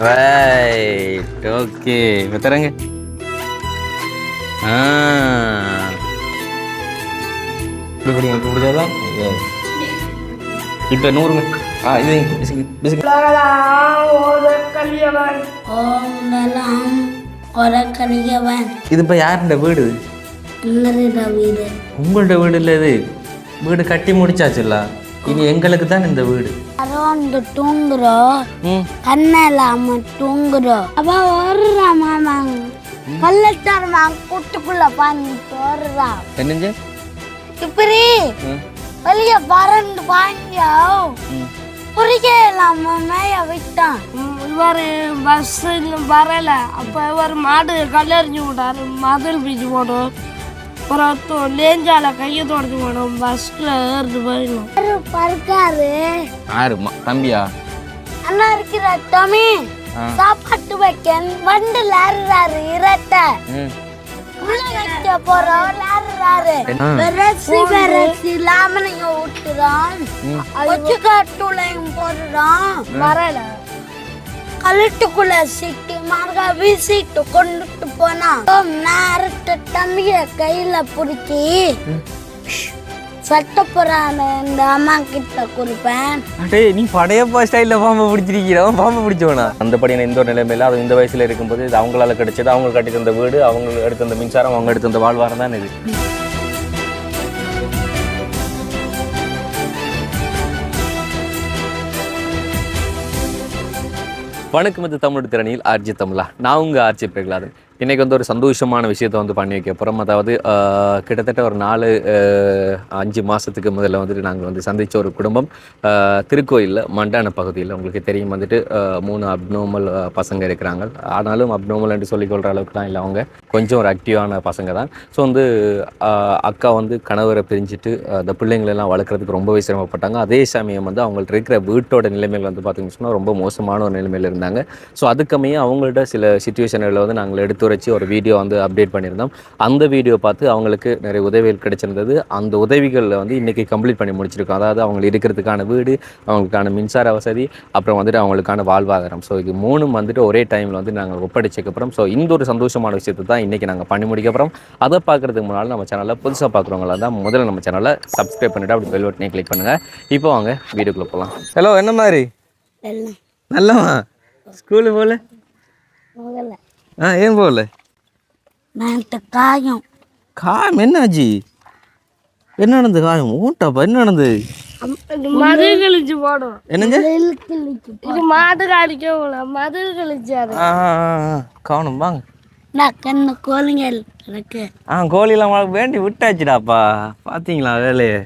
Right okay தரங்க பிடிச்சாதான் இப்போ நூறுங்க ஆ இது இது இப்போ யாருண்ட வீடு உங்கள்ட்ட வீடு இல்லை இது. வீடு கட்டி முடிச்சாச்சுல்ல. இனி எங்களுக்கு தான் இந்த வீடு. அரௌண்ட் தூங்குறோம் கண்ணெல்லாம தூங்குறோம் அப்ப வர்றா மாமா. கள்ளச்சார் மாங்க கூட்டுக்குள்ள பாஞ்சிட்டு வர்றா என்னஞ்சு இப்படி வெளிய பறந்து பாஞ்சா ம். புரிக்கலாம மேய விட்டான். இவர் பஸ் வரல. அப்போ இவர் மாடு கல்லறிஞ்சு விட்டாரு. மதில் பீச்சு போடும். அப்புறம் லேஞ்சால கையை தொடச்சு போடும் பஸ்ல ஏறுது போயிடணும் யாரு பறக்காரு யாரு ம- தம்பியா? அண்ணா இருக்கிற தம்பி. சாப்பாட்டு வைக்க வண்டில் ஏறுறாரு இரட்டை. ம். உள்ள வைக்க போறோம் ஏறுறாரு. போடுறான் வரல கழுட்டுக்குள்ள சிட்டி மார்கா வீசிட்டு கொண்டுட்டு போனா. நேரத்து தம்பிய கையில பிடிச்சி சட்ட போறான்னு இந்த அம்மா கிட்ட கொடுப்பேன். அடே நீ படையப்பா ஸ்டைலில் பாம்பை பிடிச்சிருக்கிறோம் பாம்பை பிடிச்சவனா? அந்த படியான இந்த ஒரு நிலைமையில அது இந்த வயசுல இருக்கும்போது இது அவங்களால கிடைச்சது அவங்க கட்டி தந்த வீடு அவங்க எடுத்த அந்த மின்சாரம் அவங்க எடுத்த அந்த வாழ்வாரம் தான் இது. வணக்கம் இது தமிழ் திறனில் ஆர்ஜி தமிழா. நான் உங்கள் ஆர்ஜி பிரகலாதன். இன்றைக்கி வந்து ஒரு சந்தோஷமான விஷயத்தை வந்து பண்ணி வைக்க போகிறோம் அதாவது கிட்டத்தட்ட ஒரு நாலு அஞ்சு மாதத்துக்கு முதல்ல வந்துட்டு நாங்கள் வந்து சந்தித்த ஒரு குடும்பம் திருக்கோயிலில் மண்டான பகுதியில். உங்களுக்கு தெரியும் வந்துட்டு மூணு அப்னோமல் பசங்க இருக்கிறாங்க. ஆனாலும் அப்னோமல் என்று சொல்லிக்கொள்கிற அளவுக்குலாம் இல்லை அவங்க. கொஞ்சம் ஒரு ஆக்டிவான பசங்க தான். ஸோ வந்து அக்கா வந்து கணவரை பிரிஞ்சுட்டு அந்த பிள்ளைங்களெல்லாம் வளர்க்குறதுக்கு ரொம்பவே சிரமப்பட்டாங்க. அதே சமயம் வந்து அவங்கள்ட்ட இருக்கிற வீட்டோட நிலைமைகள் வந்து பார்த்திங்கன்னு சொன்னால் ரொம்ப மோசமான ஒரு நிலைமையில் இருந்தாங்க. ஸோ அதுக்கமையே அவங்கள்ட்ட சில சுச்சுவேஷன்களை வந்து நாங்கள் எடுத்து எடுத்துரைச்சி ஒரு வீடியோ வந்து அப்டேட் பண்ணியிருந்தோம். அந்த வீடியோ பார்த்து அவங்களுக்கு நிறைய உதவிகள் கிடைச்சிருந்தது. அந்த உதவிகளில் வந்து இன்றைக்கி கம்ப்ளீட் பண்ணி முடிச்சிருக்கோம். அதாவது அவங்க இருக்கிறதுக்கான வீடு அவங்களுக்கான மின்சார வசதி அப்புறம் வந்துட்டு அவங்களுக்கான வாழ்வாதாரம். ஸோ இது மூணும் வந்துட்டு ஒரே டைமில் வந்து நாங்கள் ஒப்படைச்சக்கப்புறம் ஸோ இந்த ஒரு சந்தோஷமான விஷயத்தை தான் இன்றைக்கி நாங்கள் பண்ணி முடிக்கப்புறம் அதை பார்க்குறதுக்கு முன்னால் நம்ம சேனலில் புதுசாக பார்க்குறவங்களா தான் முதல்ல நம்ம சேனலை சப்ஸ்கிரைப் பண்ணிவிட்டு அப்படி பெல் பட்டனே கிளிக் பண்ணுங்கள் இப்போ வாங்க வீடியோக்குள்ளே போகலாம் ஹலோ என்ன மாதிரி? நல்லவா? ஸ்கூலு போகல. ஆ ஏன் போகல? நேற்று காயம். காயம்? என்னாச்சு? என்ன நடந்தது காயம்? ஊட்டாப்பா என்ன நடந்தது மது கழிச்சு போடும். என்னங்க? இது மாடு காலிக்க மது ஆ. கவனம் வாங்க. நான் கண்ணு கோழிங்கள் இருக்கு. ஆ கோழிலாம் வளர்க்க வேண்டி விட்டாச்சுடாப்பா. பார்த்தீங்களா வேலையை?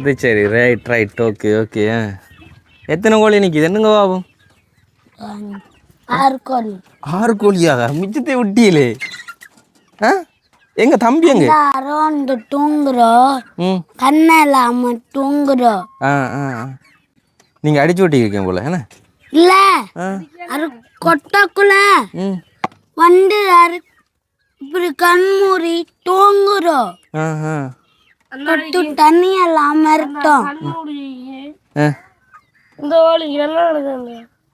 இது சரி ரைட் ரைட் ஓகே ஓகே எத்தனை கோழி நிற்கிது என்னங்க ஆகும் ஆறு கோழி ஆறு கோழியாக மிச்சத்தை விட்டியலே. எங்க தம்பி எங்க? அரௌண்ட் தூங்குறோம் ம். கண்ணெல்லாம தூங்குறோம் ஆ ஆ ஆ. நீங்க அடிச்சு விட்டிருக்கீங்க போல என்ன? இல்ல. அது கொட்டக்குள்ள வந்து அரு இப்படி கண்மூடி தூங்குறோம் ஆ ஆ. கொட்டு தண்ணி எல்லாம் மறுத்தோம் இந்த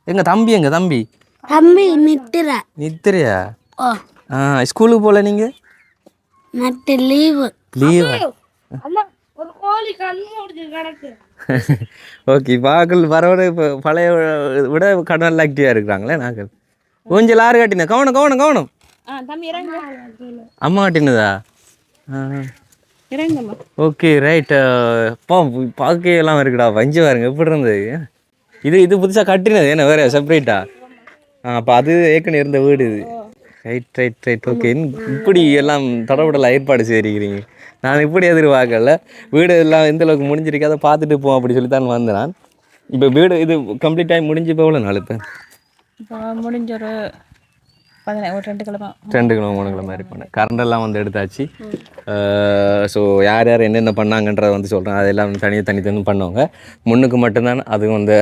எங்க தம்பி எங்க தம்பி? தம்பி நித்துற நித்திரையா? ஆ. ஸ்கூலுக்கு போகல நீங்க? நட்டு லீவு. லீவா? அம்மா ஒரு கோழி கண்ணு முடிச்சு கிடக்கு ஓகே பாக்கள் பரவாயில்ல இப்போ பழைய விட கடல் ஆக்டிவாக இருக்கிறாங்களே நாங்கள். ஊஞ்சல் ஆறு கட்டின கவனம் கவனம் கவனம். அம்மா கட்டினதா? ஓகே ரைட் பா பார்க்க எல்லாம் இருக்குடா பஞ்சு பாருங்க எப்படி இருந்தது? இது இது புதுசாக கட்டினது என்ன வேற செப்பரேட்டா அப்போ அது ஏற்கனவே இருந்த வீடு இது. ரைட் ரைட் ரைட் ஓகே இப்படி எல்லாம் தடபடலாம் ஏற்பாடு செய்திருக்கிறீங்க. நான் இப்படி எதிர்பார்க்கல. வீடு எல்லாம் எந்த அளவுக்கு முடிஞ்சிருக்கு அதை பார்த்துட்டு போவோம் அப்படி சொல்லி தான் வந்தேன் நான். இப்போ வீடு இது கம்ப்ளீட் ஆகி முடிஞ்சு இப்போ எவ்வளோ நாள் இப்போ முடிஞ்ச ஒரு ரெண்டு கிழமை. மூணு கிழமை இருப்பேன் கரண்டெல்லாம் வந்து எடுத்தாச்சு. ஸோ யார் யார் என்னென்ன பண்ணாங்கன்றதை வந்து சொல்கிறேன் அதெல்லாம் தனியாக தனித்தனி பண்ணுவாங்க. முன்னுக்கு மட்டும்தான் அதுவும் வந்து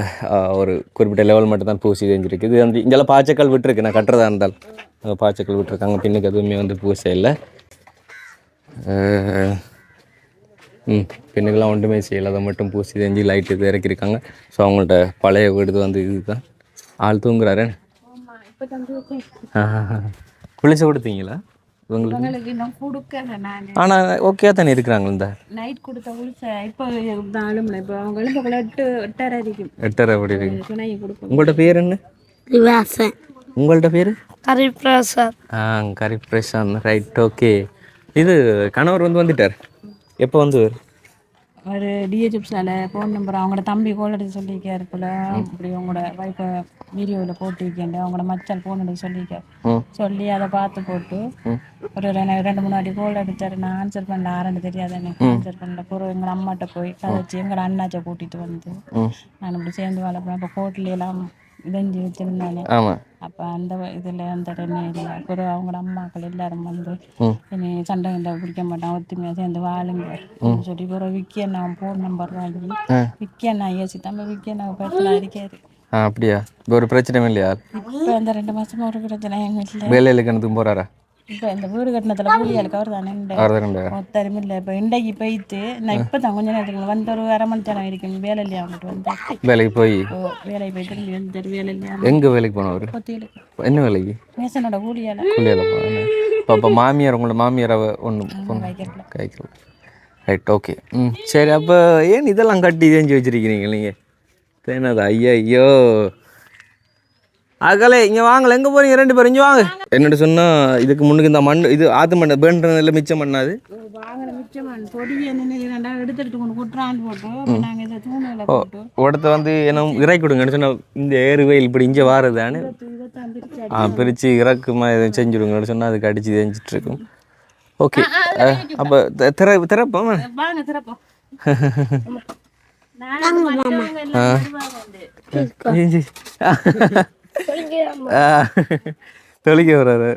ஒரு குறிப்பிட்ட லெவல் மட்டும்தான் பூசி செஞ்சுருக்கு இது வந்து இங்கெல்லாம் பாச்சக்கல் விட்டுருக்கு. நான் கட்டுறதா இருந்தால். பாச்சக்கல் விட்டுருக்காங்க பின்னுக்கு எதுவுமே வந்து பூசை இல்லை. ம் பெண்ணுக்கெல்லாம் ஒன்றுமே செய்யலை. அதை மட்டும் பூசி செஞ்சு லைட் இது இறக்கியிருக்காங்க. ஸோ அவங்கள்ட்ட பழைய வீடு வந்து இதுதான். ஆள் தூங்குறாரு குளிச்சு கொடுத்தீங்களா? உங்களுக்கு கொடுக்கல நான். ஆனால் ஓகே தானே இருக்கிறாங்க இந்த? நைட் கொடுத்த குளிச்ச இப்போ நாளும் இப்போ அவங்க எழுப்பக்குள்ள எட்டு எட்டரை இருக்கும் எட்டரை அப்படி இருக்கு. உங்கள்ட்ட பேர் என்ன? திவாசன் உங்கள்ட்ட பேர்? ஹரிபிரசாத் ஆ கரி பிரசாந்த் ரைட் ஓகே இது கணவர் வந்து வந்துட்டார். எப்போ வந்து ஒரு டிஹெச்எப்ஸால ஃபோன் நம்பர் அவங்களோட தம்பி கோல் எடுத்து சொல்லியிருக்காரு போல. இப்படி உங்களோட வைஃபை வீடியோவில் போட்டிருக்கேன் அவங்களோட மச்சான் ஃபோன் எடுத்து சொல்லியிருக்காரு. சொல்லி அதை பார்த்து போட்டு ஒரு ரெண்டு ரெண்டு மூணு வாட்டி கோல் அடிச்சாரு நான் ஆன்சர் பண்ணல. ஆரண்டு தெரியாது எனக்கு ஆன்சர் பண்ணல. பிறகு எங்கள் அம்மாட்ட போய் கதைச்சு எங்களோட அண்ணாச்சை கூட்டிட்டு வந்து நான் இப்படி சேர்ந்து வளர்ப்பேன் இப்போ கோர்ட்ல இடைஞ்சி வச்சிருந்தானே ஆமாம் அப்போ அந்த இதில் அந்த பிறகு அவங்களோட அம்மாக்கள் எல்லாரும் வந்து சண்டை கிண்டை பிடிக்க மாட்டான் ஒத்துமையாக சேர்ந்து வாழுங்க சொல்லி பிறகு விக்கி அண்ணா ஃபோன் நம்பர் வாங்கி விக்கி அண்ணா ஏசி தம்பி விக்கி அண்ணா பிரச்சனை ஆ அப்படியா? இப்போ ஒரு பிரச்சனையும் இல்லையா? இப்போ இந்த ரெண்டு மாசமா ஒரு பிரச்சனையும் இல்லை. வேலையில் கிணத்துக்கு போகிறாரா இப்போ இந்த வீடு கட்டினத்துல கூலியாளுக்கு அவர் தானே ஒத்தரும் இல்லை. இப்போ இன்றைக்கு போயிட்டு நான் இப்போ தான் கொஞ்ச நேரத்துக்கு வந்து ஒரு அரை மணி நேரம் இருக்கும் வேலை இல்லையா அவங்ககிட்ட வந்து? வேலைக்கு போய்? வேலைக்கு போய் திரும்பி வந்து வேலை இல்லையா எங்கே வேலைக்கு போனவர் என்ன வேலைக்கு? மேசனோட கூலியால. கூலியால் போனேன் இப்போ அப்போ மாமியார் உங்களோட மாமியார் வைக்கிறல கைக்கல ரைட் ஓகே ம் சரி அப்போ ஏன் இதெல்லாம் கட்டி தேஞ்சு வச்சிருக்கிறீங்க நீங்கள் தேனது ஐயா ஐயோ அகலே இங்கே வாங்கல. எங்கே போறீங்க? ரெண்டு பேரும் இங்கே வாங்க. என்னட்டு சொன்னால் இதுக்கு முன்னுக்கு இந்த மண் இது ஆத்து மண்ணை பேண்டதில் மிச்சம் பண்ணாது ஒருத்த வந்து என்ன இறக்கி கொடுங்கன்னு சொன்னால் இந்த ஏறுவேல் இப்படி இங்கே வாரதானே ஆ பிரித்து இறக்குமா எதுவும் செஞ்சுடுங்கன்னு சொன்னால் அதுக்கு அடித்து தேஞ்சிட்டு இருக்கும். ஓகே. அப்போ திற திறப்போம்? வாங்க தொலைக்க வர்றாரு.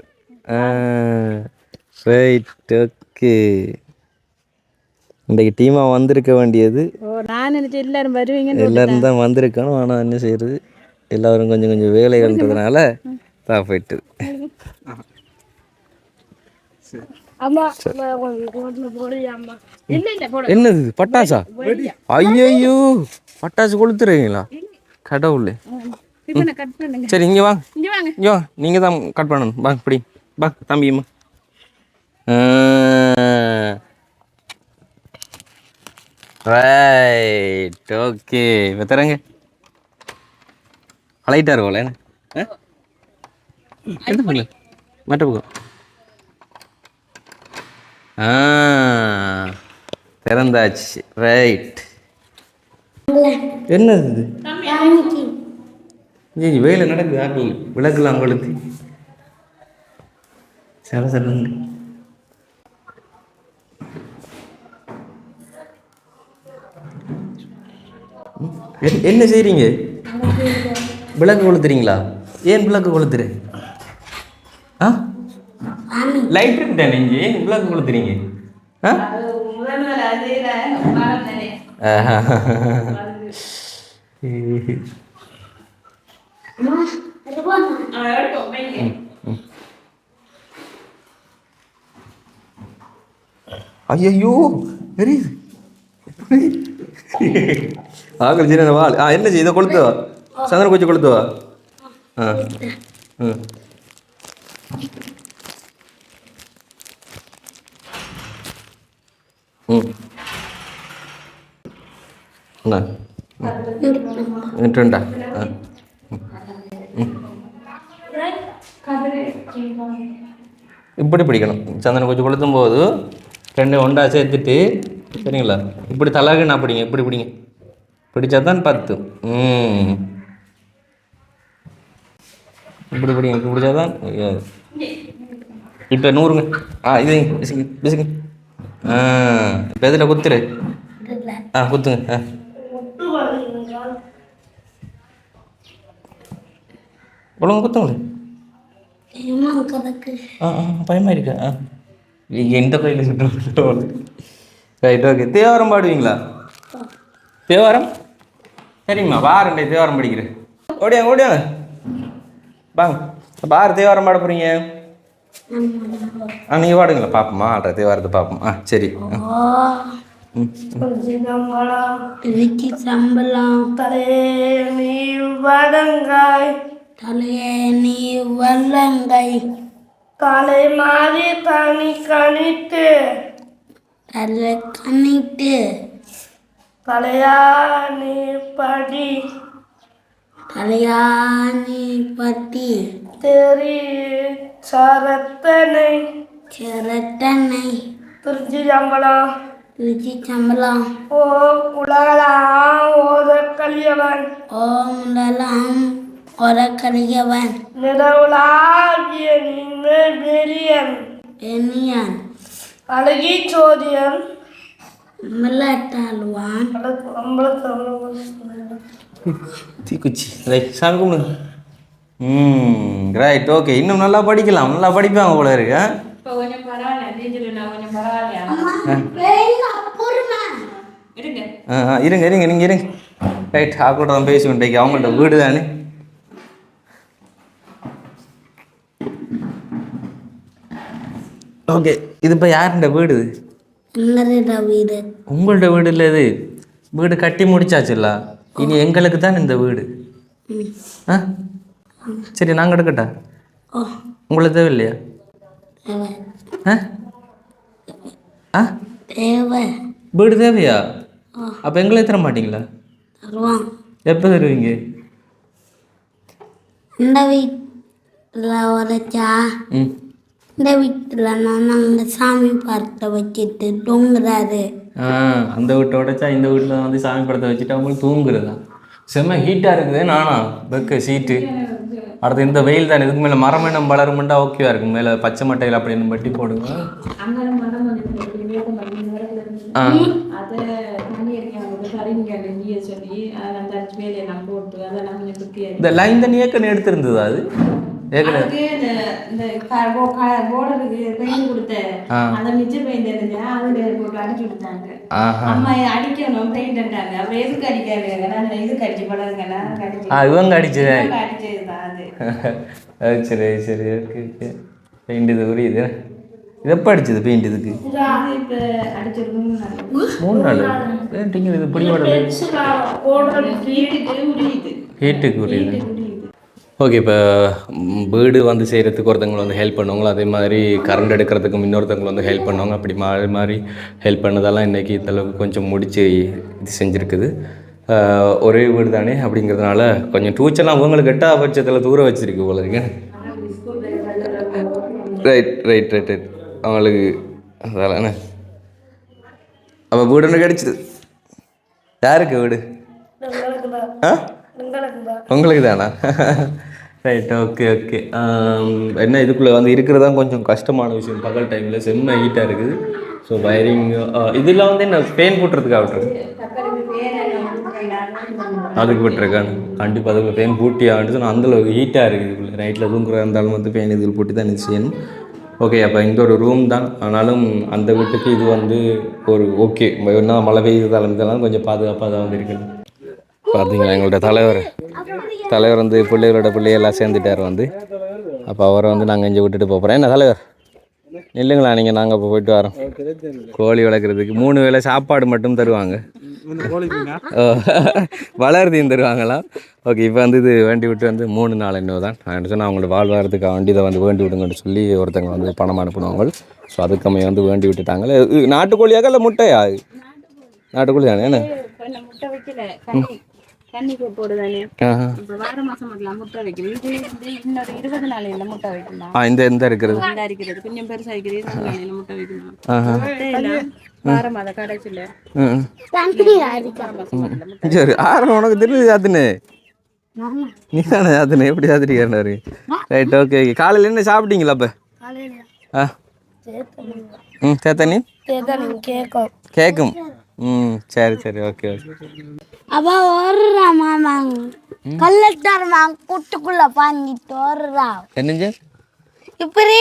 ரைட் ஓகே இன்றைக்கு டீமாக வந்திருக்க வேண்டியது. நான் நினைச்சேன் எல்லாரும் வருவீங்கன்னு எல்லாரும் தான் வந்திருக்கணும். ஆனால் என்ன செய்யறது? எல்லாரும் கொஞ்சம் கொஞ்சம் வேலைகள்ன்றதுனால தான் போயிட்டு. என்னது பட்டாசா? ஐயோ பட்டாசு கொளுத்துறீங்களா? கடவுளே. கட் பண்ணுங்க. சரி இங்கே வாங்க. இங்கே வாங்க. இங்கே வாங்க நீங்கள் தான் கட் பண்ணணும். வாங்க இப்படி. வா தம்பிம்மா ரைட் ஓகே இப்போ தரங்க அலைட்டாக இருக்கும்ல என்ன? ஆ? எந்த பக்கம் மற்ற பக்கம். ஆ. திறந்தாச்சு. ரைட் என்னது இது? ஏய் வேலை நடக்குது ஆக்கள் விளக்குலாம் கொளுத்தி சர ம், என்ன- என்ன செய்றீங்க? விளக்கு கொளுத்துறீங்களா? ஏன் விளக்கு கொளுத்துற? ஆ? லைட் இருக்குதா நீங்க? ஏன் விளக்கு கொளுத்துறீங்க? ஆ? ஆஹா. ஐயோ தெரியுது ஆக்கள் சின்ன வாழ் ஆ என்ன செய்ய இதை கொளுத்துவா சந்திரன் கொஞ்சம் கொளுத்துவா ஆ ம் ம் என்ன ரெண்டா ஆ இப்படி பிடிக்கணும். சந்தனம் கொஞ்சம் கொளுத்தும் போது ரெண்டு ஒண்டா சேர்த்துட்டு சரிங்களா? இப்படி தலகு நான் பிடிங்க இப்படி பிடிங்க. பிடிச்சா தான் பத்து. ம். இப்படி பிடிங்க இப்படி பிடிச்சா தான் இப்போ நூறுங்க. ஆ இது பிசுங்க பிசுங்க ஆ இப்போ எதில் குத்துரு? ஆ குத்துங்க. ஆ. ஒழுங்கு குத்துங்களே ஆ ஆ பயமாக இருக்கு. ஆ. நீங்கள் எந்த சுட்டு ரைட் ஓகே தேவாரம் பாடுவீங்களா? தேவாரம்? சரிங்கம்மா வாரண்டே தேவாரம் படிக்கிறேன். ஓடியாங்க ஓடியாங்க. வாங்க. பாரு தேவாரம் பாட போகிறீங்க ஆ நீங்கள் பாடுங்களா பார்ப்போமா ஆடுற தேவாரத்தை பார்ப்போம் ஆ சரி. சம்பளம் தலையே நீர் வடங்காய் தலையே நீ வல்லங்கை. தலை மாறி தனி கணித்து. தலை கண்ணிட்டு தலையா நீ படி. தலையானி பட்டி. தெரி சரத்தனை. சிரட்டனை திருச்சி சம்பளம். திருச்சி சம்பளம். ஓ உலகலாம் ஓத கலியவன் ஓம் ஒரு கலியவன் நிலவுலாகிய நீங்கள் பெரியன் பெண்ணியன் அழகி சோதியன் மில்லட்டாளுவான் தீக்குச்சி. ரைட் சாமி கும்பிடுங்க. ம் ரைட் ஓகே இன்னும் நல்லா படிக்கலாம். நல்லா படிப்பாங்க போல இருக்கு இருங்க. ஆ ஆ, இருங்க இருங்க நீங்கள் இருங்க. ரைட் ஆக்கூட தான் பேசி கொண்டேக்கு அவங்கள்ட்ட வீடு தானே ஓகே இது இப்போ யாருண்ட வீடு? வீடு. உங்கள்ட்ட வீடு இல்லை இது. வீடு கட்டி முடிச்சாச்சுல்ல. இனி எங்களுக்கு தான் இந்த வீடு. ஆ? சரி நாங்கள் எடுக்கட்டா? உங்களுக்கு தேவை. ஆ? ஆ? தேவை. வீடு தேவையா? அப்போ எங்களே தர மாட்டீங்களா? எப்போ தருவீங்க? இந்த வீட்டில் உரைச்சா ம். இந்த வீட்டில் நான் நாங்கள் சாமி படத்தை வச்சுட்டு தூங்குறாரு. ஆ அந்த வீட்டை உடைச்சா இந்த வீட்டில் வந்து சாமி படத்தை வச்சுட்டு அவங்களுக்கு தூங்குறதா? செம்ம ஹீட்டாக இருக்குது நானா? பெக்க சீட்டு அடுத்து இந்த வெயில் தானே இதுக்கு மேலே மரம் என்ன வளருமெண்டா ஓகேவா இருக்கும். மேலே பச்சை மட்டையில் அப்படின்னு பட்டி போடுங்க ஆ. இந்த லைன் தண்ணி ஏக்கன் எடுத்திருந்ததா அது? இவங்க அடிச்சது. சரி சரி ஓகே ஓகே. பெயிண்ட் இது புரியுது இது. எப்போ அடிச்சது பெயிண்ட் இதுக்கு? இது இப்ப அடிச்சிருக்கணும் மூணு நாள். பெயிண்டிங் இது முடியுது ஹீட்டுக்கு முடியுது ஓகே இப்போ வீடு வந்து செய்கிறதுக்கு ஒருத்தவங்க வந்து ஹெல்ப் பண்ணுவாங்க அதே மாதிரி கரண்ட் எடுக்கிறதுக்கும் இன்னொருத்தவங்க வந்து ஹெல்ப் பண்ணுவாங்க. அப்படி மாறி மாறி ஹெல்ப் பண்ணதெல்லாம் இன்றைக்கி இந்தளவுக்கு கொஞ்சம் முடிச்சு இது செஞ்சுருக்குது. ஒரே வீடு தானே அப்படிங்கிறதுனால கொஞ்சம் டூச்செல்லாம் அவங்களுக்கு எட்டாவது பட்சத்தில் தூர வச்சிருக்கு போல இருக்கு. ரைட் ரைட் ரைட் ரைட் அவங்களுக்கு அதெல்லாம் என்ன? அப்போ வீடு ஒன்று கிடச்சிது. யாருக்கு வீடு? ஆ? உங்களுக்கு தானா ரைட் ஓகே ஓகே என்ன இதுக்குள்ளே வந்து இருக்கிறது தான் கொஞ்சம் கஷ்டமான விஷயம். பகல் டைமில் செம்ம ஹீட்டாக இருக்குது. ஸோ வயரிங் uh, இதெல்லாம் வந்து என்ன பெயின் போட்டுறதுக்காக ஆகட்டும் அதுக்கு விட்டுருக்கானு கண்டிப்பாக அதுக்குள்ள பெயின் பூட்டி ஆகிட்டு நான் அந்தளவுக்கு ஹீட்டாக இருக்குது இதுக்குள்ளே. நைட்டில் தூங்குறதா இருந்தாலும் வந்து பெயின் இதில் போட்டு தான் இது செய்யணும் ஓகே அப்போ இந்த ஒரு ரூம் தான். ஆனாலும் அந்த வீட்டுக்கு இது வந்து ஒரு ஓகே என்ன மழை பெய்யுறதாலும் இதெல்லாம் கொஞ்சம் பாதுகாப்பாக தான் வந்து இருக்குது. பார்த்தீங்களா எங்கள்கிட்ட தலைவர். தலைவர் வந்து பிள்ளைகளோட பிள்ளையெல்லாம் சேர்ந்துட்டார் வந்து. அப்போ அவரை வந்து நாங்கள் இங்கே விட்டுட்டு போகிறோம் என்ன தலைவர்? இல்லைங்களா நீங்கள் நாங்கள் இப்போ போயிட்டு வரோம். கோழி வளர்க்குறதுக்கு மூணு வேளை சாப்பாடு மட்டும் தருவாங்க. ஓ, வளர்த்தியும் தருவாங்களாம் ஓகே இப்போ வந்து இது வேண்டி விட்டு வந்து மூணு நாள் இன்னும் தான். நான் என்ன சொன்னால் அவங்களோட வாழ்வாரத்துக்கு வண்டி இதை வந்து வேண்டி விடுங்கன்னு சொல்லி ஒருத்தங்க வந்து பணம் அனுப்புனவங்க ஸோ அதுக்கு வந்து வேண்டி விட்டுட்டாங்களே இது நாட்டுக்கோழியாக இல்லை முட்டையா? நாட்டுக்கோழி. தானே என்ன முட்டை வைக்கல கண்ணி கண்ணி போடுதானே. இப்போ வார மாசம் மட்டும் முட்டை வைக்கும் இது வந்து இன்னொரு இருபது நாளையில முட்டை வைக்கலாம் ஆ இந்த இந்த இருக்கிறது. நல்லா இருக்கிறது கொஞ்சம் பெருசா இருக்கிறது இருபது நாளையில முட்டை வைக்கணும்? ஆஹா. முட்டையில வார மாத கடைசியில. ம் தண்ணி அடிக்க வார மாசம் மட்டும் முட்டை சரி ஆறு உனக்கு தெரிஞ்சு யாத்துனே? நீ தானே யாத்துனே? எப்படி யாத்திரிக்காரு ரைட் ஓகே காலையில் என்ன சாப்பிட்டீங்களா அப்போ? ஆ. ம் சேத்தனி கேட்கும் ம் சரி சரி ஓகே ஓகே அப்ப வருறா மாமாங்க கல்லட்டார் மாங்க கூட்டுக்குள்ள பாஞ்சிட்டு வருறா என்னஞ்சு இப்படி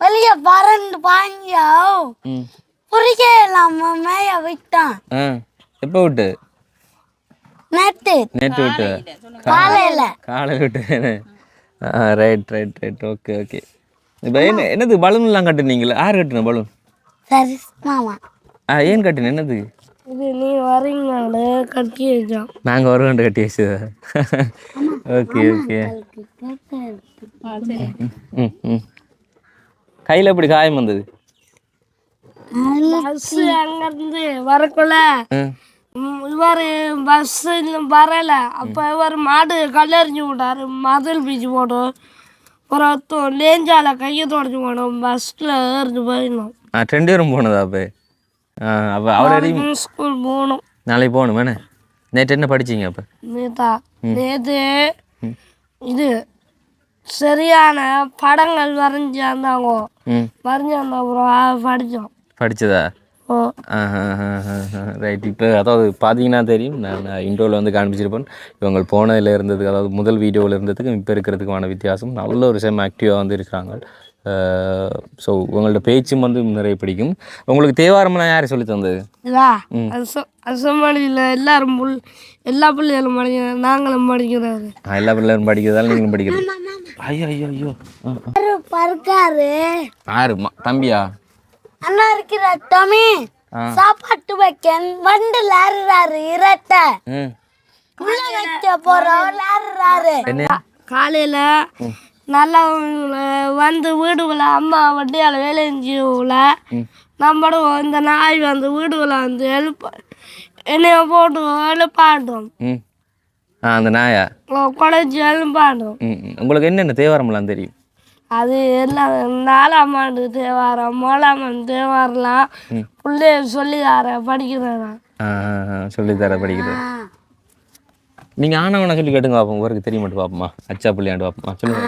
வெளியே பறந்து பாஞ்சா ம். புரிக்க இல்லாம மேய விட்டான் எப்போ விட்டு? நேத்து. நேற்று விட்டு. காலையில. காலையில். விட்டு. ஆ right right right okay okay இப்போ என்ன என்னது பலூன்லாம் கட்டுனீங்களா? யார் கட்டுன பலூன்? சரி மாமா. ஆ ஏன் கட்டுன? என்னது? இது நீ வரீங்களே கட்டி வச்சோம் நாங்கள் வருவோம் கட்டி வச்சது. ஓகே ஓகே கையில் எப்படி காயம் வந்தது? பஸ் அங்கேருந்து வரக்குள்ள இவர் பஸ் வரல. அப்போ இவர் மாடு கல்லறிஞ்சு விட்டாரு. மதில் பீச்சு போடும் அப்புறம் லேஞ்சால கையை தொடச்சி போனோம். பஸ்ஸில் ஏறிட்டு போயிடணும் ரெண்டு பேரும் போனதா அப்போ? அப்போ அவர் அடி ஸ்கூல் போகணும். நாளைக்கு போகணும் வேணே. நேற்று என்ன படிச்சீங்க அப்போ? நேதா நேற்று இது சரியான படங்கள் வரைஞ்சாந்தாங்க. ம். வரைஞ்சாந்த அப்புறம் படித்தோம் படிச்சதா? ஓ ரைட் இப்போ அதாவது பார்த்தீங்கன்னா தெரியும் நான் இன்ட்ரோவில் வந்து காண்பிச்சிருப்பேன். இவங்க போனதில் இருந்ததுக்கு அதாவது முதல் வீடியோவில் இருந்ததுக்கும் இப்போ இருக்கிறதுக்கான வித்தியாசம். நல்ல ஒரு செம் ஆக்டிவாக வந்து இருக்கிறாங்க. ஸோ உங்களோட பேச்சும் வந்து நிறைய பிடிக்கும். உங்களுக்கு தேவாரம்லாம் யார் சொல்லி தந்தது? இதா அச அசமணியில் எல்லாரும் புல் எல்லா பிள்ளைகளும் படிக்கிறாங்க. நாங்களும் படிக்கிறாரு ஆ, எல்லா பிள்ளைரும் படிக்கிறதால நீங்களும் படிக்கிறது ஐயோ ஐயோ ஐயோ. பருக்காரு யாரு தம்பியா? அண்ணா இருக்கிற டொமி. சாப்பாட்டு வைக்க வண்டு லாறுறாரு இரட்ட. உள்ள வைக்க போறோம். லாறுறாரு காலையில் நல்லா வந்து வீடுக்குள்ள அம்மா வண்டியால் வேலை செஞ்சுல நம்மளும் இந்த நாய் வந்து வீடுக்குள்ள வந்து எழுப்ப என்னைய போட்டு எழுப்பாட்டும். ஆ அந்த நாயா? குழச்சி எழுப்பாட்டும். உங்களுக்கு என்னென்ன தேவாரம்லாம் தெரியும்? அது எல்லாம் நாலாம் ஆண்டு தேவாரம் மூலாம் ஆண்டு தேவாரம்லாம் பிள்ளைய சொல்லி தர படிக்கிறேன் சொல்லித்தர படிக்கிறது நீங்கள் ஆனவனை சொல்லி கேட்டுங்க பார்ப்போம் ஊருக்கு தெரிய மட்டும் பார்ப்போமா அச்சா பிள்ளையாண்டு பார்ப்போமா சொல்லுங்க.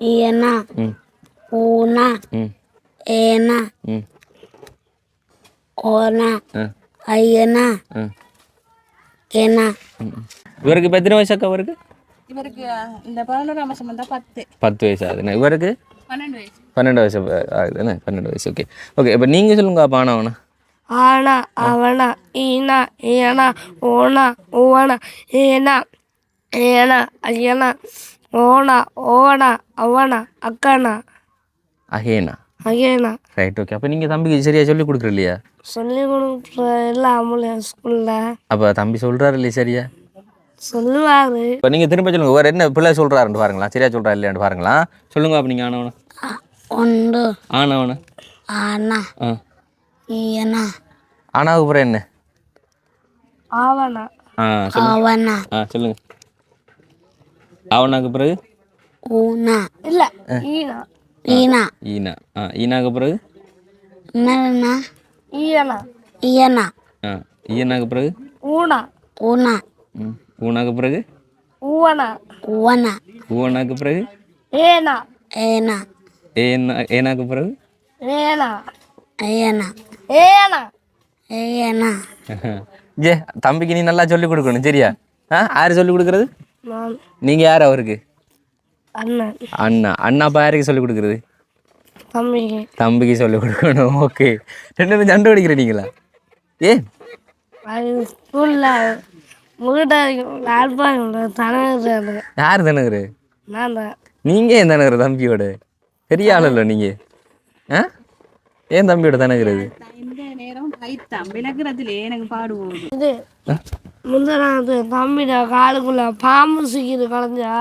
ஏனா. ம். ஊனா. ஏனா. ஓனா ஐயனா. ஏனா. ம். இவருக்கு இப்போ எத்தனை வயசு அக்கா இவருக்கு? இவருக்கு இந்த பதினோராம் வருஷம் வந்தால் பத்து. பத்து வயசு ஆகுதுண்ணே இவருக்கு? பன்னெண்டு வயசு. பன்னெண்டு வயசு ஆகுதுண்ணே பன்னெண்டு வயசு ஓகே. ஓகே இப்போ நீங்கள் சொல்லுங்க அப்போ ஆனவனா ஆனா அவனா ஈனா ஏனா ஓனா ஓனா ஏனா ஏனா ஐயனா ஓனா ஓனா அவனா அக்கனா அஹேனா ஐயனா ரைட் ஓகே அப்போ நீங்கள் தம்பிக்கு சரியாக சொல்லி கொடுக்குற இல்லையா சொல்லி கொடுக்குற எல்லாம் அமுலையா ஸ்கூலில் அப்போ தம்பி சொல்கிறாரு இல்லையா சரியா சொல்லுவாரு இப்போ நீங்கள் திரும்ப சொல்லுங்க வேறு என்ன பிள்ளை சொல்கிறாருன்னு பாருங்களா சரியா சொல்கிறா இல்லையான்னு பாருங்களா சொல்லுங்க அப்போ நீங்கள் ஆனவனா ஒன்று ஆனவனா ஆனா ஆ ஏனா ஆனாவுக்கு அப்புறம் என்ன? ஆவனா ஆ சொல்லுங்க. அவனா ஆ சொல்லுங்க. அவனாக்கு பிறகு? ஊனா. இல்ல ஈனா. ஈனா. ஈனா. ஆ ஈனாக்கு பிறகு? என்னன்னா? ஈயனா. ஈயனா. ஆ ஈனாக்கு பிறகு? ஊனா. ஊனா. ம் ஊனாக்கு பிறகு? ஊவனா. உவனா ஊவனாக்கு பிறகு? ஏனா. ஏனா. ஏனா ஏனாக்கு பிறகு? ஏனா. ஐயனா ஏனா ஏயனா ஜே தம்பிக்கு நீ நல்லா சொல்லி கொடுக்கணும் சரியா? ஆ யார் சொல்லி கொடுக்குறது? நான். நீங்கள் யார் அவருக்கு? அண்ணன். அண்ணா. அண்ணா அப்பா யாருக்கு சொல்லி கொடுக்குறது? தம்பிக்கு. தம்பிக்கு சொல்லி கொடுக்கணும் ஓகே. ரெண்டு பேரும் சண்டை அடிக்கிற நீங்களா? ஏ? ஸ்கூலில் முகிட்ட யார் தானகரு? நான் தான். நீங்கள் ஏன் தானகரு தம்பியோட? பெரிய ஆள் இல்லை நீங்கள் ஆ? ஏன் தம்பியோட தானகிறது? இந்த நேரம் கைத்தான் விளக்குறதுலே எனக்கு பாடுவோம் இது முந்தினாது தம்பிட காலுக்குள்ள பாம்பு சிக்கிது கலைஞ்சா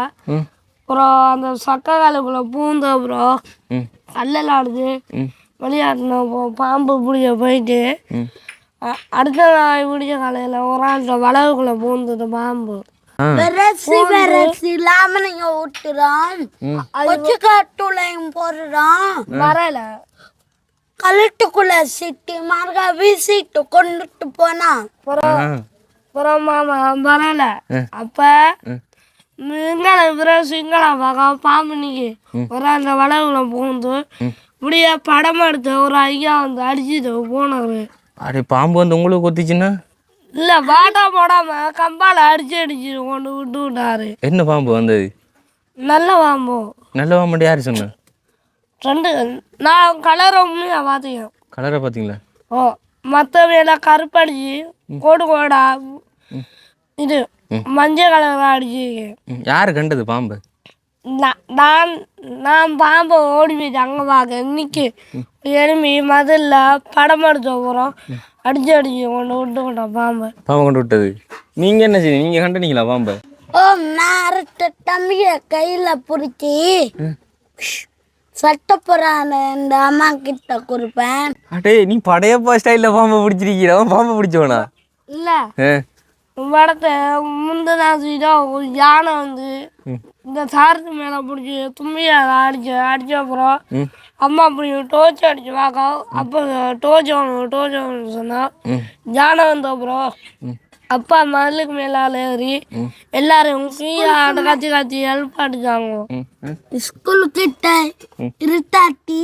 அப்புறம் அந்த சக்க காலுக்குள்ள பூந்த அப்புறம் ம். கல்லலாடுது ம். விளையாட்டுன பாம்பு பிடிக்க போயிட்டு அடுத்த நாள் விடிய காலையில் ஒரு ஆள் வளவுக்குள்ள பூந்தது பாம்பு. வெரசி வெரசி லாமனைய ஊட்டுறோம் கொச்சு காட்டுலையும் போடுறோம் வரல. கழுட்டுக்குள்ள சிட்டி மார்க வீசிட்டு கொண்டுட்டு போனா. அப்புறம் மாமா வரல. அப்ப இங்கன பிறகு சிங்கள பார்க்க பாம்பு நிக்கி ஒரு அந்த வளவுல பூந்து இப்படியே படம் எடுத்து ஒரு ஐயா வந்து அடிச்சுட்டு போனாரு. அடே பாம்பு வந்து உங்களுக்கு கொத்திச்சுன்னா இல்ல பாட்டா போடாம கம்பால அடிச்சு அடிச்சு கொண்டு விட்டு விட்டாரு. என்ன பாம்பு வந்தது? நல்ல பாம்பு. நல்ல பாம்பு யார் சொன்ன ரெண்டு நான் கலரை உண்மையா பார்த்தேன் கலரை பார்த்தீங்களா ஓ மற்றவையெல்லாம் கருப்படிச்சு கோடு கோடா இது மஞ்சள் கலர் அடிச்சு. யார் கண்டது பாம்பு? நான் நான் நான் பாம்பை ஓடி போயிட்டு அங்கே பார்க்க இன்னைக்கு எலும்பி மதில்ல படம் எடுத்த போகிறோம் அடிச்சு அடிச்சு கொண்டு விட்டு விட்டோம் பாம்பை. பாம்பை கொண்டு விட்டது. நீங்கள் என்ன செய்ய நீங்கள் கண்டனீங்களா பாம்பை? ஓ நான் தம்பிய கையில பிடிச்சி சட்டப்புறான இந்த அம்மா கிட்ட கொடுப்பேன். அடே நீ படையப்பா ஸ்டைலில் பாம்பை பிடிச்சிருக்கிறவன் பாம்பை பிடிச்சவனா? இல்ல. படத்தை முந்தின சீடம் யானை வந்து இந்த சாரத்து மேல பிடிச்சி தும்பியை அடிச்சு அடிச்ச அப்புறம் அம்மா அப்படி டோர்ச் அடிச்சு பார்க்க அப்போ டோர்ச் ஆகணும் டோர்ச் சொன்னா யானை வந்த அப்புறம் அப்பா மதிலுக்கு மேலால ஏறி எல்லாரும் கீழே கத்தி கத்தி ஹெல்ப் அடிச்சாங்க ஸ்கூல் கிட்ட இருட்டாட்டி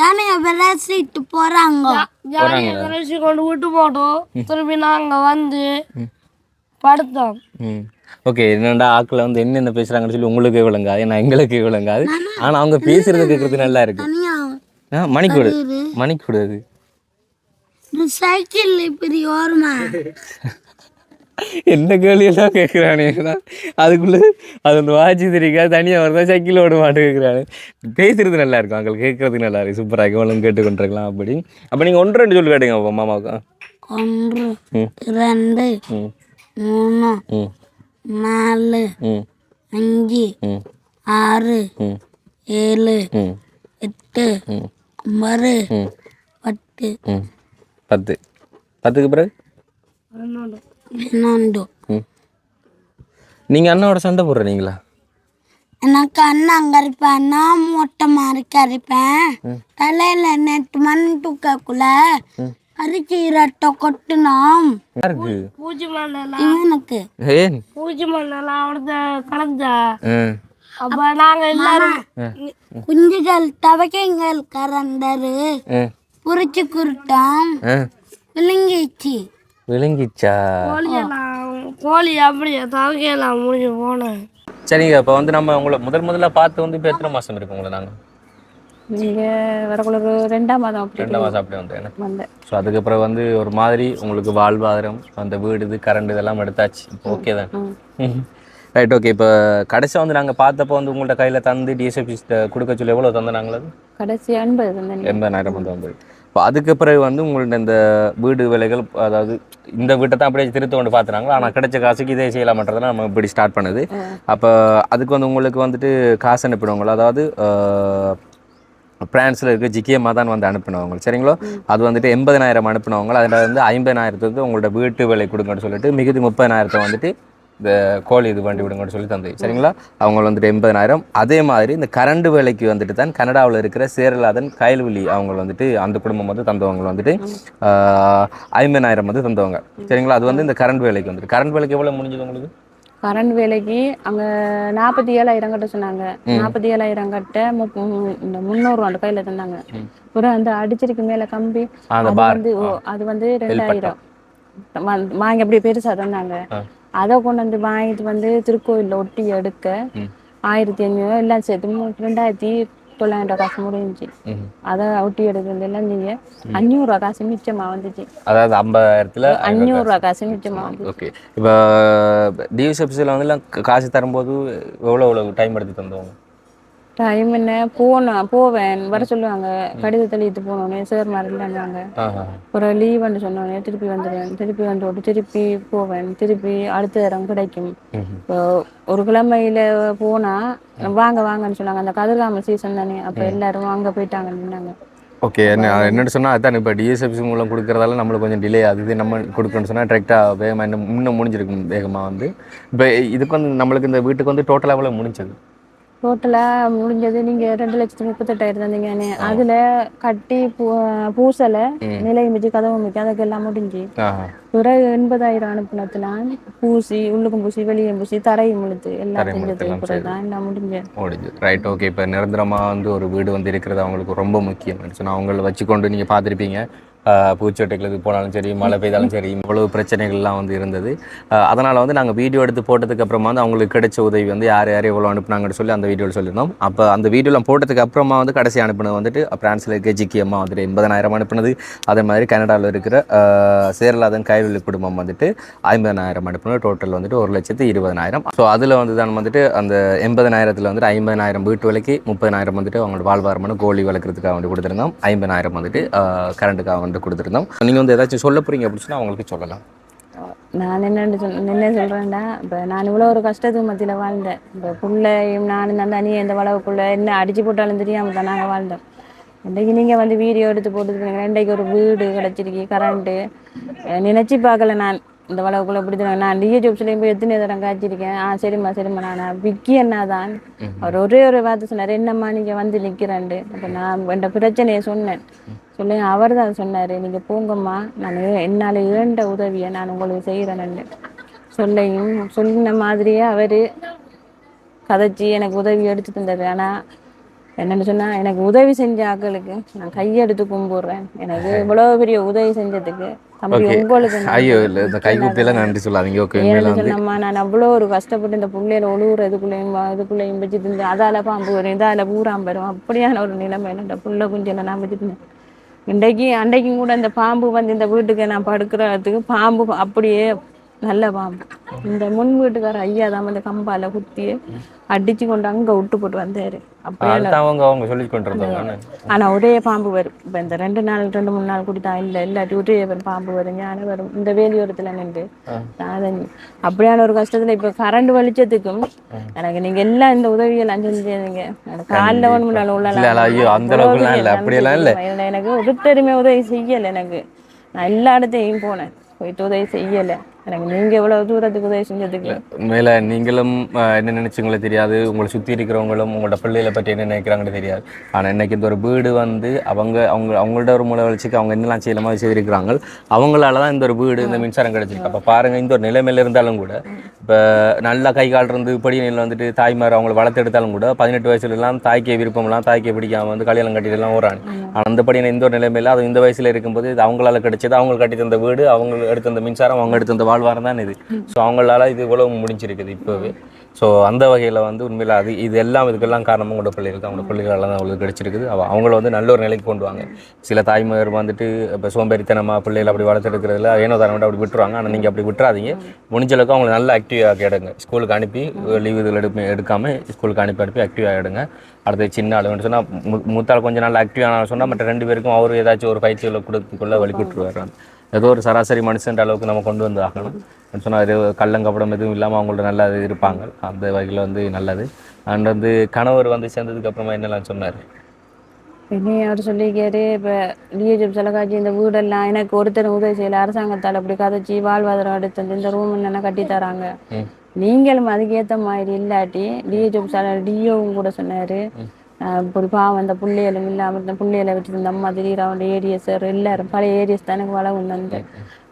யானைய விளாசிட்டு போறாங்க. ஜாலியை கரைச்சி கொண்டு விட்டு போட்டோம். திருப்பி நாங்க வந்து படுத்தோம். ஓகே என்னடா ஆக்களை வந்து என்னென்ன பேசுகிறாங்கன்னு சொல்லி உங்களுக்கு விளங்காது ஏன்னா எங்களுக்கு விளங்காது. ஆனால் அவங்க பேசுறது கேட்குறது நல்லா இருக்கு. மணிக்கூடு மணிக்கூடு அது. சைக்கிள் இப்படி ஓரமா என்ன கேள்வியெல்லாம் கேட்குறானுங்கன்னா அதுக்குள்ளே அது வந்து வாட்சி தெரிவிக்கா தனியாக வருதா? சைக்கிள் ஓட மாட்டு கேட்குறானு பேசுறது நல்லா இருக்கும். அங்கே கேட்குறதுக்கு நல்லா இருக்கு சூப்பராக இருக்கும். அவளும் கேட்டுக்கொண்டிருக்கலாம் அப்படி. அப்போ நீங்கள் ஒன்று ரெண்டு சொல்லி கேட்டுங்க அப்போ மாமாவுக்கு. ஒன்று ரெண்டு மூணு நாலு அஞ்சு ஆறு ஏழு எட்டு ஒன்பது பத்து பத்து பத்துக்கு பிறகு? பன்னெண்டு நீங்கள் அண்ணாவோட சண்டை போடுறீங்களா எனக்கு அண்ணன் கறிப்பேன் நான் மொட்டை மாதிரி கறிப்பேன் தலையில நெட்டு மண் தூக்கக்குள்ள அரிசி ரட்டை கொட்டினோம். பூச்சி மண்ணெல்லாம் இவனுக்கு. ஏன்? பூச்சி மண்ணெல்லாம் அவனுக்கு கலந்தா அப்ப நாங்க எல்லாரும் குஞ்சுகள் தவக்கைங்கள் கறந்தரு. புரிச்சு விழுங்கிச்சு விளங்கிச்சா கோழியெல்லாம் கோழி அப்படியே தவக்கையெல்லாம் முடிஞ்சு போனேன் சரிங்க இப்போ வந்து நம்ம உங்களை முதல் முதல்ல பார்த்து வந்து இப்போ எத்தனை மாதம் இருக்கு உங்களை நாங்கள் நீங்க? வரக்குள்ள ஒரு ரெண்டாம் மாதம் அப்படி ரெண்டு மாதம் அப்படி வந்து எனக்கு வந்தேன். ஸோ அதுக்கப்புறம் வந்து ஒரு மாதிரி உங்களுக்கு வாழ்வாதாரம் அந்த வீடு இது கரண்ட் இதெல்லாம் எடுத்தாச்சு. இப்போ ஓகே தான்? ரைட் ஓகே இப்போ கடைசியாக வந்து நாங்கள் பார்த்தப்போ வந்து உங்கள்ட்ட கையில் தந்து டிஎஸ்எஃபி கொடுக்க சொல்லி எவ்வளோ தந்தாங்களா கடைசி எண்பது எண்பதாயிரம் வந்து வந்தது இப்போ அதுக்கு பிறகு வந்து உங்கள்ட்ட இந்த வீடு வேலைகள் அதாவது இந்த வீட்டை தான் அப்படியே திருத்த கொண்டு பார்த்துறாங்க ஆனால் கிடைச்ச காசுக்கு இதே செய்யலாமன்றதை நம்ம இப்படி ஸ்டார்ட் பண்ணுது. அப்போ அதுக்கு வந்து உங்களுக்கு வந்துட்டு காசு அனுப்பிடுவாங்களா? அதாவது பிரான்ஸில் இருக்க ஜிக்கியமாக தான் வந்து அனுப்பினவங்க சரிங்களோ? அது வந்துட்டு எண்பதனாயிரம் அனுப்பினவங்க அதில் வந்து ஐம்பதாயிரத்துக்கு உங்களோட வீட்டு வேலை கொடுங்கன்னு சொல்லிட்டு மிகுதி முப்பதனாயிரத்தை வந்துட்டு இந்த கோழி இது பண்ணி விடுங்கன்னு சொல்லி தந்து. சரிங்களா? அவங்க வந்துட்டு எண்பதனாயிரம். அதே மாதிரி இந்த கரண்ட் வேலைக்கு வந்துட்டு தான் கனடாவில் இருக்கிற சேரலாதன் கயல்வெளி அவங்க வந்துட்டு அந்த குடும்பம் வந்து தந்தவங்க வந்துட்டு ஆஹ், ஐம்பதாயிரம் வந்து தந்தவங்க. சரிங்களா? அது வந்து இந்த கரண்ட் வேலைக்கு வந்துட்டு. கரண்ட் வேலைக்கு எவ்வளோ முடிஞ்சது உங்களுக்கு? கரண்ட் வேலைக்கு அங்க நாற்பத்தி ஏழாயிரம் கட்ட சொன்னாங்க. நாற்பத்தி ஏழாயிரம் கட்ட இந்த முந்நூறு அந்த கையில தந்தாங்க. ஒரு அந்த அடிச்சிருக்கு மேல கம்பி. அது. வந்து அது வந்து ரெண்டாயிரம். வாங்கி அப்படியே பெருசா தந்தாங்க. அதை கொண்டு வந்து வாங்கிட்டு வந்து திருக்கோயில்ல ஒட்டி எடுக்க ஆயிரத்தி ஐநூறு எல்லாம் சேர்த்து ரெண்டாயிரத்தி தொள்ளாயிரம் ரூபாய் காசு முடிஞ்சுச்சு. ம். அதை ஒட்டி எடுக்கிறது எல்லாம் நீங்க அஞ்சூறு ரூபா காசு மிச்சமா வந்துச்சு. அதாவது ஐம்பதாயிரத்தில் அஞ்சூறு ரூபா காசு. மிச்சமா வந்துச்சு. ஓகே. இப்போ டிஎஸ்எஃப்சியில் வந்து எல்லாம் கா- காசு தரும்போது எவ்வளோ எவ்வளோ டைம் எடுத்து தந்தவங்க? டைம் என்ன? போனேன் போவேன். வர சொல்லுவாங்க. கடிதத்தை எழுதிட்டு போனோடனே சார் ஆஹா. ஒரு லீவுன்னு சொன்னோடனே திருப்பி வந்துடுவேன் திருப்பி வந்து விட்டு திருப்பி போவேன். திருப்பி அடுத்த இடம் கிடைக்கும். இப்போ ஒரு கிழமையில போனா வாங்க வாங்கன்னு சொன்னாங்க. அந்த கதிர்காமல் சீசன் தானே. அப்ப எல்லாரும் அங்க போயிட்டாங்கன்னாங்க ஓகே என்ன என்னென்னு சொன்னால் அதான் இப்போ டிஎஸ்எஃப்சி மூலம் கொடுக்குறதால நம்மளுக்கு கொஞ்சம் டிலே ஆகுது. நம்ம கொடுக்கணும்னு சொன்னால் டிரெக்டாக வேகமாக இன்னும் இன்னும் முடிஞ்சிருக்கும் வேகமாக வந்து. இப்போ இதுக்கு வந்து நம்மளுக்கு இந்த வீட்டுக்கு வந்து டோட்டலாக எவ்வளோ முடிஞ்சது? டோட்டலா முடிஞ்சது. நீங்க ரெண்டு லட்சத்தி முப்பத்தெட்டாயிரம் தந்தீங்கன்னு அதுல கட்டி பூ பூசலை நிலையம் வச்சு கதவு வச்சு அதுக்கு எல்லாம் முடிஞ்சு பிறகு எண்பதாயிரம் அனுப்புனதுலாம் பூசி உள்ளுக்கும் பூசி வெளியும் பூசி தரையும் முழுத்து எல்லாம் பிறகு தான் எல்லாம் முடிஞ்சேன். முடிஞ்சு ரைட் ஓகே இப்போ நிரந்தரமாக வந்து ஒரு வீடு வந்து இருக்கிறது அவங்களுக்கு ரொம்ப முக்கியம். சொன்னால் அவங்கள வச்சுக்கொண்டு நீங்கள் பார்த்துருப்பீங்க. பூச்சொட்டைகளுக்கு போனாலும் சரி மழை பெய்தாலும் சரி இவ்வளவு பிரச்சனைகள்லாம் வந்து இருந்தது. அதனால் வந்து நாங்கள் வீடியோ எடுத்து போட்டதுக்கு அப்புறமா வந்து அவங்களுக்கு கிடைச்ச உதவி வந்து யார் யார் எவ்வளோ அனுப்புனாங்கன்னு சொல்லி அந்த வீடியோவில் சொல்லியிருந்தோம். அப்போ அந்த வீடியோலாம் போட்டதுக்கு அப்புறமா வந்து கடைசி அனுப்புனது வந்துட்டு பிரான்ஸில் இருக்க ஜிக்கி அம்மா வந்துட்டு எண்பதனாயிரம் அனுப்புனது. அதே மாதிரி கனடாவில் இருக்கிற சேரலாதன் கைவெளி குடும்பம் வந்துட்டு ஐம்பதனாயிரம் அனுப்பணும் டோட்டல் வந்துட்டு ஒரு லட்சத்து இருபதனாயிரம். ஸோ அதில் வந்து தான் வந்துட்டு அந்த எண்பதனாயிரத்தில் வந்துட்டு ஐம்பதனாயிரம் வீட்டு விலைக்கு முப்பதனாயிரம் வந்துட்டு அவங்களோட வாழ்வாரமான கோழி வளர்க்குறதுக்காக வந்து கொடுத்துருந்தோம். ஐம்பதனாயிரம் வந்துட்டு கரண்ட்டுக்காக வந்து கொடுத்துருந்தோம். நீங்கள் வந்து ஏதாச்சும் சொல்ல போகிறீங்க அப்படின்னு சொன்னால் அவங்களுக்கு சொல்லலாம். நான் என்னன்னு சொல் என்ன சொல்கிறேன்டா இப்போ நான் இவ்வளோ ஒரு கஷ்டத்துக்கு மத்தியில் வாழ்ந்தேன். இப்போ பிள்ளையும் நானும் தான் தனியாக இந்த வளவுக்குள்ளே என்ன அடிச்சு போட்டாலும் தெரியாமல் தான் நாங்கள் வாழ்ந்தோம். இன்றைக்கு நீங்கள் வந்து வீடியோ எடுத்து போட்டுருக்கீங்க இன்றைக்கு ஒரு வீடு கிடச்சிருக்கு கரண்ட்டு நினச்சி பார்க்கல நான். இந்த வளவுக்குள்ள தான். நான் டிஏ ஜோப்ஸ்லேயும் போய் எத்தனை தரம் காய்ச்சிருக்கேன். ஆ சரிம்மா சரிம்மா நான் விக்கி என்ன தான் அவர் ஒரே ஒரு வார்த்தை சொன்னார் என்னம்மா நீங்கள் வந்து நிற்கிறேன்ட்டு அப்போ நான் என்ற பிரச்சனையை சொன்னேன். சொல்லி அவர் தான் சொன்னார் நீங்கள் போங்கம்மா நான் என்னால் ஏண்ட உதவியை நான் உங்களுக்கு செய்கிறேன்னு சொல்லையும் சொன்ன மாதிரியே அவர் கதைச்சி எனக்கு உதவி எடுத்து தந்தார். ஆனால் என்னன்னு சொன்னால் எனக்கு உதவி செஞ்ச ஆட்களுக்கு நான் கையெடுத்து கும்பிடுறேன். எனக்கு இவ்வளோ பெரிய உதவி செஞ்சதுக்கு தம்பி உங்களுக்கு. ஐயோ இல்லை இந்த கைகுப்பியெல்லாம் நன்றி சொல்லாதீங்க. ஓகே நான் அவ்வளோ ஒரு கஷ்டப்பட்டு இந்த புள்ளையில ஒழுகுற இதுக்குள்ளேயும் வச்சுட்டு இருந்தேன். அதால பாம்பு வரும் இதால பூராம் வரும். அப்படியான ஒரு நிலைமை இந்த புள்ள குஞ்சல நான் வச்சுட்டு இருந்தேன். இன்றைக்கு அன்றைக்கும் கூட இந்த பாம்பு வந்து இந்த வீட்டுக்கு நான் படுக்கிறதுக்கு பாம்பு அப்படியே நல்ல பாம்பு. இந்த முன் வீட்டுக்கார ஐயா தான் வந்து கம்பால குத்தி அடிச்சு கொண்டு அங்க விட்டு போட்டு வந்தாரு. அவங்க சொல்லி ஆனா ஒரே பாம்பு வரும். இப்ப இந்த ரெண்டு நாள் ரெண்டு மூணு நாள் குடித்தா இல்ல இல்லாட்டி ஒரே வரும் பாம்பு வரும். ஞான வரும். இந்த வேலியோரத்துல நின்று நான் அப்படியான ஒரு கஷ்டத்துல இப்ப கரண்ட் வெளிச்சத்துக்கும் எனக்கு நீங்க எல்லாம் இந்த உதவியெல்லாம் செஞ்சீங்க எனக்கு காலைல ஒன்று முன்னாள் ஐயோ, அந்த அளவுக்குலாம் இல்ல, அப்படியெல்லாம் இல்ல. எனக்கு ஒருத்தருமே உதவி செய்யல எனக்கு. நான் எல்லா இடத்தையும் போனேன். போயிட்டு உதவி செய்யல. எனக்கு நீங்க எவ்வளவு தூரத்துக்கு உதவி செஞ்சதுக்கு. உண்மையில நீங்களும் என்ன நினைச்சீங்களோ தெரியாது. உங்களை சுற்றி இருக்கிறவங்களும் உங்களோட பிள்ளைகளை பற்றி என்ன நினைக்கிறாங்கன்னு தெரியாது. ஆனால் இன்னைக்கு இந்த ஒரு வீடு வந்து அவங்க அவங்க அவங்களோட ஒரு மூல வளர்ச்சிக்கு அவங்க என்னெல்லாம் செய்யலாமோ அது செய்திருக்கிறாங்க. அவங்களால தான் இந்த ஒரு வீடு இந்த மின்சாரம் கிடைச்சிருக்கு. அப்போ பாருங்க இந்த ஒரு நிலைமையில இருந்தாலும் கூட இப்போ நல்லா கை கால் இருந்து படி நிலையில் வந்துட்டு தாய்மார் அவங்கள வளர்த்தெடுத்தாலும் கூட பதினெட்டு வயசுல எல்லாம் தாய்க்கே விருப்பம்லாம் தாய்க்கே பிடிக்காம வந்து கல்யாணம் கட்டிட்டு எல்லாம் ஓடுறாங்க. ஆனால் அந்த படியான இந்த ஒரு நிலைமையில அது இந்த வயசுல இருக்கும்போது அவங்களால கிடைச்சது அவங்க கட்டி தந்த வீடு அவங்க எடுத்த அந்த மின்சாரம் அவங்க எடுத்த அந்த வாழ்வாரம் தான் இது. ஸோ அவங்களால இது இவ்வளவு முடிஞ்சிருக்குது இப்போவே. ஸோ அந்த வகையில் வந்து உண்மையில் அது இது எல்லாம் இதுக்கெல்லாம் காரணமும் உங்களோட பிள்ளைகளுக்கு அவங்களோட பிள்ளைகளால் தான் அவங்களுக்கு கிடைச்சிருக்குது. அவ அவங்கள வந்து நல்ல ஒரு நிலைக்கு கொண்டு வாங்க. சில தாய்மார் வந்துட்டு இப்போ சோம்பேறித்தனமா பிள்ளைகள் அப்படி வளர்த்துருக்கிறதுல ஏனோ தானே அப்படி விட்டுருவாங்க. ஆனால் நீங்கள் அப்படி விட்டுறாதீங்க. முடிஞ்ச அளவுக்கு அவங்களை நல்லா ஆக்டிவாக கேடுங்க ஸ்கூலுக்கு அனுப்பி லீவ் இதில் எடுப்பு எடுக்காமல் ஸ்கூலுக்கு அனுப்பி அனுப்பி ஆக்டிவாக ஆகிடுங்க அடுத்து சின்ன ஆளுன்னு சொன்னால் மூத்தாள் கொஞ்சம் நாள் ஆக்டிவாக சொன்னால் மற்ற ரெண்டு பேருக்கும் அவர் ஏதாச்சும் ஒரு பயிற்சிகளை கொடுத்துக்குள்ளே வழி விட்டுருவாரு. ஏதோ ஒரு சராசரி மனுஷன்ற அளவுக்கு நம்ம கொண்டு வந்து ஆகணும் சொன்னால் அது கள்ளங்கப்படம் எதுவும் இல்லாமல் அவங்கள்ட்ட நல்லா இது இருப்பாங்க. அந்த வகையில் வந்து நல்லது. அண்ட் வந்து கணவர் வந்து சேர்ந்ததுக்கு அப்புறமா என்னெல்லாம் சொன்னார்? என்னையும் அவர் சொல்லிக்காரு இப்போ டிஏஜிஎப் செலகாட்சி இந்த வீடெல்லாம் எனக்கு ஒருத்தர் உதவி செய்யல. அரசாங்கத்தால் அப்படி கதைச்சி வாழ்வாதாரம் எடுத்து இந்த ரூம் என்ன கட்டி தராங்க. நீங்களும் அதுக்கேற்ற மாதிரி இல்லாட்டி டிஏஜிஎப் செல டிஓவும் கூட சொன்னாரு. ஆஹ் அந்த பிள்ளைகளும் இல்லாமல் இருந்த பிள்ளைகளை வச்சு இந்த அம்மா திடீர் அவன் எல்லாரும் பழைய ஏரியஸ் தானே எனக்கு வளவு வந்து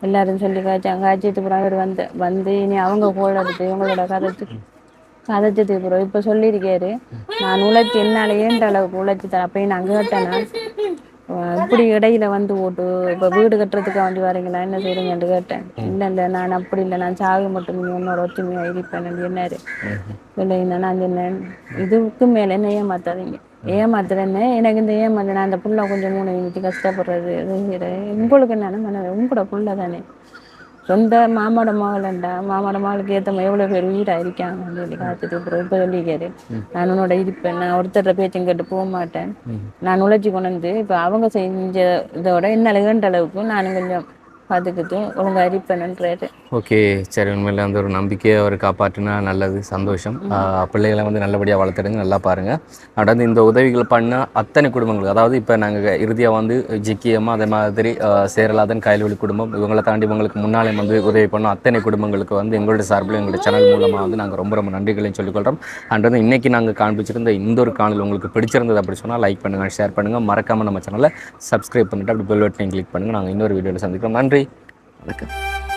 எல்லாரும் சொல்லி காய்ச்சாங்க காய்ச்சிட்டு பிறகு அவர் வந்து வந்து இனி அவங்க கோல் இவங்களோட கதைச்சு கதைச்சதுக்கு பிறகு இப்போ சொல்லியிருக்காரு. நான் உழைச்சி என்னால் ஏன்ற அளவுக்கு உழைச்சி தரேன். அப்பயும் நான் கேட்டேன்னா இப்படி இடையில வந்து ஓட்டு இப்போ வீடு கட்டுறதுக்கு வந்து வரீங்களா என்ன செய்றீங்கன்னு கேட்டேன். இல்லை இல்லை நான் அப்படி இல்லை நான் சாகு மட்டும் நீ உன்னோட ஒத்துமையாக இருப்பேன் என்னாரு இல்லை நான் சொன்னேன். இதுக்கு மேலே என்ன ஏமாத்தாதீங்க. ஏமாத்துறேன்னு எனக்கு இந்த ஏமாத்து நான் அந்த புள்ள கொஞ்சம் மூணு இன்னைக்கு கஷ்டப்படுறது. உங்களுக்கு என்ன மன உங்களோட புள்ள தானே. சொந்த மாமாட மகளண்டா மாமாட மகளுக்கு ஏற்ற எவ்வளோ பேர் வீடாக இருக்காங்கன்னு சொல்லி காத்துட்டு அப்புறம் இப்போ சொல்லிக்காரு நான் உன்னோட இருப்பேன். நான் ஒருத்தர பேச்சும் கேட்டு போக மாட்டேன். நான் உழைச்சி கொண்டு வந்து இப்போ அவங்க செஞ்ச இதோட என்னால் ஏண்ட அளவுக்கு நான் கொஞ்சம் பார்த்துக்கிட்டு ஒழுங்காக இருப்பேன்ன்றாரு ஓகே சரி உண்மையில் அந்த ஒரு நம்பிக்கையை அவர் காப்பாற்றினா நல்லது சந்தோஷம். பிள்ளைகளை வந்து நல்லபடியாக வளர்த்துடுங்க நல்லா பாருங்கள் அடுத்து இந்த உதவிகள் பண்ண அத்தனை குடும்பங்களுக்கு அதாவது இப்போ நாங்கள் இறுதியாக வந்து ஜிக்கியம்மா அதே மாதிரி சேரலாதன் கயல்வெளி குடும்பம் இவங்களை தாண்டி இவங்களுக்கு முன்னாலே வந்து உதவி பண்ண அத்தனை குடும்பங்களுக்கு வந்து எங்களுடைய சார்பில் எங்களுடைய சேனல் மூலமாக வந்து நாங்கள் ரொம்ப ரொம்ப நன்றிகளையும் சொல்லிக்கொள்கிறோம் வந்து இன்றைக்கி நாங்கள் காண்பிச்சிருந்த இந்த ஒரு காணொலி உங்களுக்கு பிடிச்சிருந்தது அப்படி சொன்னால் லைக் பண்ணுங்கள் ஷேர் பண்ணுங்கள் மறக்காமல் நம்ம சேனலை சப்ஸ்கிரைப் பண்ணிவிட்டு அப்படி பெல் பட்டனையும் கிளிக் பண்ணுங்கள் நாங்கள் இன்னொரு வீடியோவில் சந்திக்கிறோம். நன்றி. வணக்கம்.